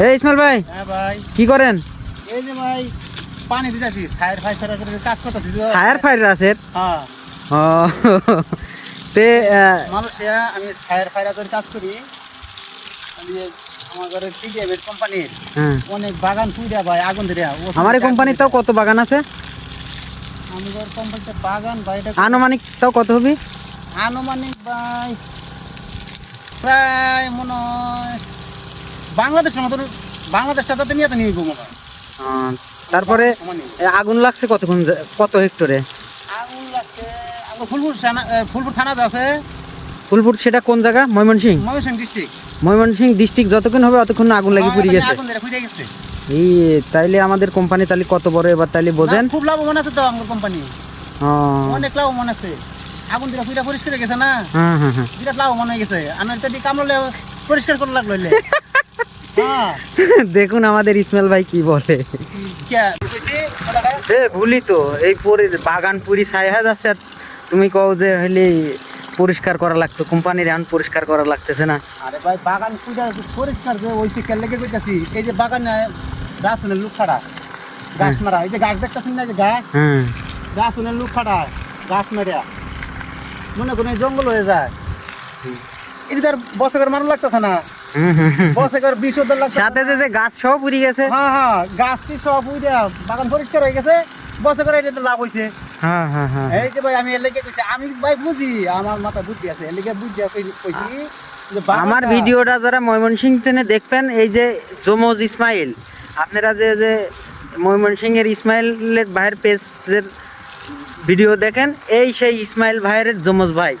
এই ইসমাইল ভাই হ্যাঁ ভাই। কি করেন? এই যে ভাই পানি দিতেছি ফাই ফেরা করে কাজ করতেছি সায়ার ফায়ার আছে হ্যাঁ। তে মালয়েশিয়া আমি সাইড ফাইরা করে কাজ করি। আমি আমার ঘরে টিডিএমের কোম্পানির হ্যাঁ। অনেক বাগান ভাই আগুন ধরে আমার কোম্পানিতেও কত বাগান আছে? আমি ঘর কোম্পানিতে বাগান ভাই এটা আনুমানিক তাও কত হবে? আনুমানিক ভাই প্রায় মনে হয় বাংলাদেশের মতন বাংলাদেশটা নিয়ে নিয়ে আহ, তারপরে আগুন লাগছে কতক্ষণ কত হেক্টরে? আগুন লাগছে ফুলপুর থানা ফুলপুর থানাতে আছে। ফুলপুর সেটা কোন জায়গা? ময়মনসিং ময়মনসিংহ ডিস্ট্রিক্ট ময়মনসিং ডিস্ট্রিক্ট যতক্ষণ হবে ততক্ষণ আগুন লাগি পুড়ে গেছে। এই তাইলে আমাদের কোম্পানি তাহলে কত বড় এবার তাইলে বোঝেন? খুব লাভবান আছে তো আমার কোম্পানি অনেক লাভবান আছে। আগুন দিলে পুরা পরিষ্কার হয়ে গেছে না? হ্যাঁ হ্যাঁ হ্যাঁ। বিরাট লাভবান হয়ে গেছে। আমার তো কামড়লে পরিষ্কার করে লাগল দেখুন আমাদের ইসমাইল ভাই কি বলে? এ ভুলি তো। এই পরি বাগান পুরি যাচ্ছে আর তুমি কও যে হইলে পরিষ্কার করা লাগতো কোম্পানির এখন পরিষ্কার করা লাগতেছে না। আরে ভাই বাগান পুরা পরিষ্কার যে ওই থেকে লেগে কইতাছি এই যে বাগানে গাছ হলে লুক খাড়া গাছ মারা এই যে গাছ দেখতেছেন না যে গাছ? হ্যাঁ। গাছ হলে লুক খাড়া গাছ মেরা মনে করেন জঙ্গল হয়ে যায়। এটা তার বছর মারু লাগতেছে না। সাথে যে গাছ সব পুড়ি গেছে। হ্যাঁ হ্যাঁ গাছটি সব বাগান পরিষ্কার হয়ে গেছে। বছর করে এটা লাভ হয়েছে হ্যাঁ এই যে ভাই আমি এর লেগে কইছি আমি ভাই বুঝি আমার মাথা বুদ্ধি আছে। এর লেগে বুঝি কইছি আমার ভিডিওটা যারা ময়মনসিং থেকে দেখবেন এই যে জমজ ইসমাইল আপনারা যে যে ময়মনসিং এর ইসমাইলের ভাইয়ের পেজের ভিডিও দেখেন এই সেই ইসমাইল ভাইয়ের জমজ ভাই।